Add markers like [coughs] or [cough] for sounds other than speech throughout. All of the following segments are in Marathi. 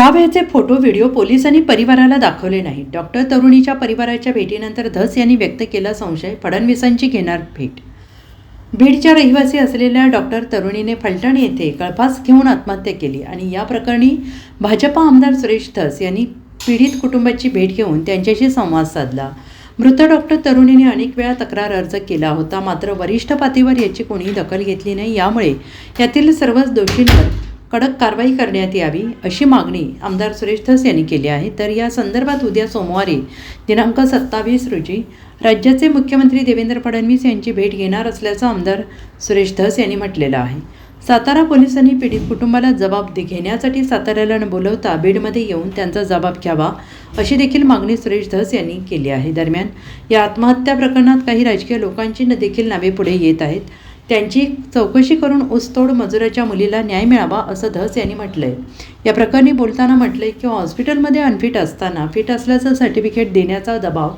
त्यावेळेचे फोटो व्हिडिओ पोलिसांनी परिवाराला दाखवले नाही डॉक्टर तरुणीच्या परिवाराच्या भेटीनंतर धस यांनी व्यक्त केला संशय. फडणवीसांची घेणार भेट. बीडच्या रहिवासी असलेल्या डॉक्टर तरुणीने फलटण येथे कळफास घेऊन आत्महत्या केली आणि या प्रकरणी भाजपा आमदार सुरेश धस यांनी पीडित कुटुंबाची भेट घेऊन त्यांच्याशी संवाद साधला. मृत डॉक्टर तरुणीने अनेक वेळा तक्रार अर्ज केला होता. मात्र वरिष्ठ पातळीवर याची कोणीही दखल घेतली नाही. यामुळे यातील सर्वच दोषींवर कडक कारवाई करण्यात यावी अशी मागणी आमदार सुरेश धस यांनी केली आहे. तर या संदर्भात उद्या सोमवारी दिनांक सत्तावीस रोजी राज्याचे मुख्यमंत्री देवेंद्र फडणवीस यांची भेट घेणार असल्याचं आमदार सुरेश धस यांनी म्हटलेलं आहे. सातारा पोलिसांनी पीडित कुटुंबाला जबाब घेण्यासाठी साताऱ्याला न बोलवता बीडमध्ये येऊन त्यांचा जबाब घ्यावा अशी देखील मागणी सुरेश धस यांनी केली आहे. दरम्यान या आत्महत्या प्रकरणात काही राजकीय लोकांची न देखील नावे पुढे येत आहेत. त्यांची चौकशी करून ऊसतोड मजुराच्या मुलीला न्याय मिळावा असं धस यांनी म्हटलंय. या प्रकरणी बोलताना म्हटलंय की हॉस्पिटलमध्ये अनफिट असताना फिट असल्याचं सर्टिफिकेट देण्याचा दबाव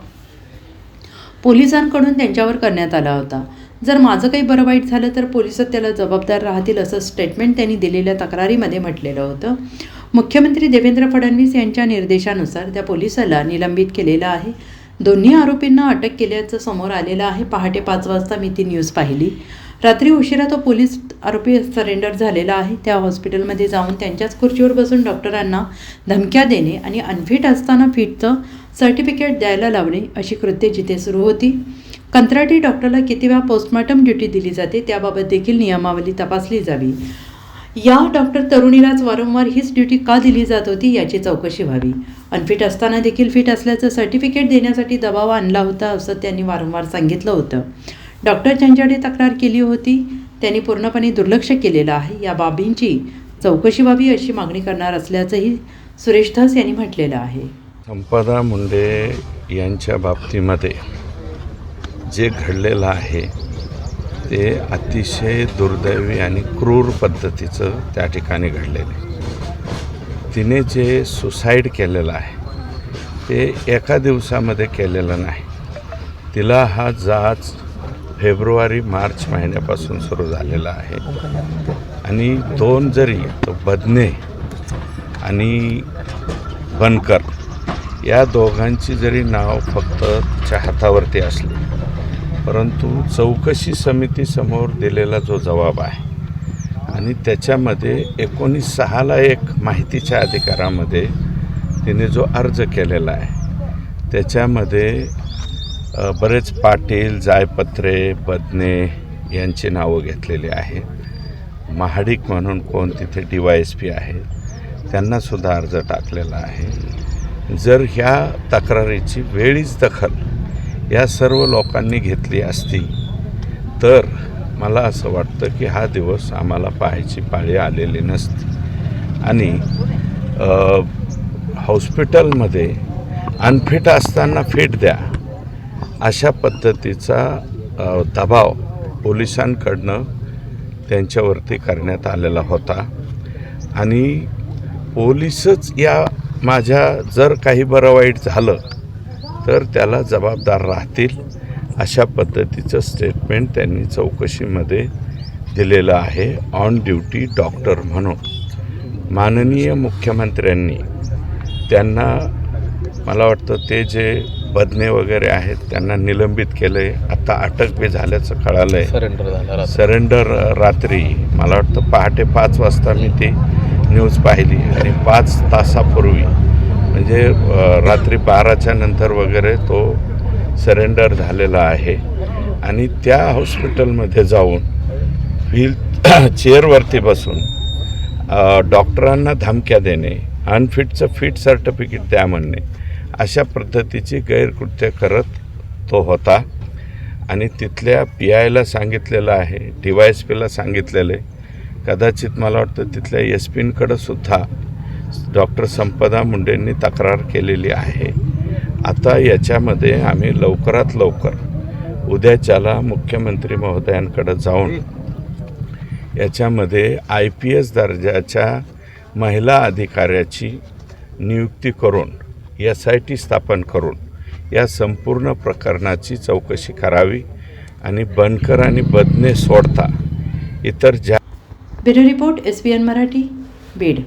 पोलिसांकडून त्यांच्यावर करण्यात आला होता. जर माझं काही बरं वाईट झालं तर पोलिसच त्याला जबाबदार राहतील असं स्टेटमेंट त्यांनी दिलेल्या तक्रारीमध्ये म्हटलेलं होतं. मुख्यमंत्री देवेंद्र फडणवीस यांच्या निर्देशानुसार त्या पोलिसाला निलंबित केलेलं आहे. दोन्ही आरोपींना अटक केल्याचं समोर आलेलं आहे. पहाटे पाच वाजता मी ती न्यूज पाहिली. रात्री उशिरा तो पोलीस आरोपी सरेंडर झालेला आहे. त्या हॉस्पिटलमध्ये जाऊन त्यांच्याच खुर्चीवर बसून डॉक्टरांना धमक्या देणे आणि अनफिट असताना फिटचं सर्टिफिकेट द्यायला लावणे अशी कृत्ये जिथे सुरू होती. कंत्राटी डॉक्टरला किती वेळा पोस्टमॉर्टम ड्युटी दिली जाते त्याबाबत देखील नियमावली तपासली जावी. या डॉक्टर तरुणीलाच वारंवार हीच ड्युटी का दिली जात होती याची चौकशी व्हावी. अनफिट असताना देखील फिट असल्याचं सर्टिफिकेट देण्यासाठी दबाव आणला होता असं त्यांनी वारंवार सांगितलं होतं. डॉक्टर ज्यांच्याकडे तक्रार केली होती. त्यांनी पूर्णपणे दुर्लक्ष केलेलं आहे. या बाबींची चौकशी व्हावी अशी मागणी करणार असल्याचंही सुरेश धस यांनी म्हटलेलं आहे. संपदा मुंडे यांच्या बाबतीमध्ये जे घडलेलं आहे ते अतिशय दुर्दैवी आणि क्रूर पद्धतीचं त्या ठिकाणी घडलेलं आहे. तिने जे सुसाईड केलेलं आहे ते एका दिवसामध्ये केलेलं नाही. तिला हा जाच फेब्रुवारी मार्च महिन्यापासून सुरू झालेला आहे. आणि दोन जरी तो बदने आणि बनकर या दोघांची जरी नाव फक्त चाहतावरती हातावरती असली परंतु चौकशी समितीसमोर दिलेला जो जबाब आहे आणि त्याच्यामध्ये एकोणीस सहाला एक माहितीच्या अधिकारामध्ये तिने जो अर्ज केलेला आहे त्याच्यामध्ये बरेच पाटील जायपत्रे बदने यांची नावं घेतलेली आहे महाडिक म्हणून कोण तिथे डी वाय एस पी आहेत त्यांनासुद्धा अर्ज टाकलेला आहे. जर ह्या तक्रारीची वेळीच दखल या सर्व लोकांनी घेतली असती तर मला असं वाटतं की हा दिवस आम्हाला पाहायची पाळी आलेली नसती. आणि हॉस्पिटलमध्ये अनफिट असताना फिट द्या. अशा पद्धतीचा दबाव पोलिसांकडनं त्यांच्यावरती करण्यात आलेला होता. आणि पोलीसच या माझ्या जर काही बरं वाईट झालं तर त्याला जबाबदार राहतील अशा पद्धतीचं स्टेटमेंट त्यांनी चौकशीमध्ये दिलेलं आहे. ऑन ड्युटी डॉक्टर म्हणून. माननीय मुख्यमंत्र्यांनी त्यांना मला वाटतं ते जे बदने वगैरे आहेत त्यांना निलंबित केलं आहे आता अटक बी झाल्याचं कळालं आहे सरेंडर झाला. सरेंडर रात्री. मला वाटतं पहाटे पाच वाजता मी ती न्यूज पाहिली. आणि पाच तासापूर्वी म्हणजे रात्री बाराच्या नंतर वगैरे तो सरेंडर झालेला आहे. आणि त्या हॉस्पिटलमध्ये जाऊन व्हील चेअरवरती [coughs] बसून डॉक्टरांना धमक्या देणे अनफिटचं फिट सर्टिफिकेट द्या म्हणणे अशा पद्धतीची गैरकृत्य करत तो होता. आणि तिथल्या पी आयला सांगितलेलं आहे डी वाय एस पीला सांगितलेलं आहे. कदाचित मला वाटतं तिथल्या एस पींकडं सुद्धा डॉक्टर संपदा मुंडेंनी तक्रार केलेली आहे. आता याच्यामध्ये आम्ही लवकरात लवकर उद्याच्याला मुख्यमंत्री महोदयांकडे जाऊन याच्यामध्ये आय पी एस दर्जाच्या महिला अधिकाऱ्याची नियुक्ती करून एस आय टी स्थापन करून या संपूर्ण प्रकरणाची चौकशी करावी आणि बनकर आणि बदने सोडता इतर ज्या bureau report S B N Marathi Beed.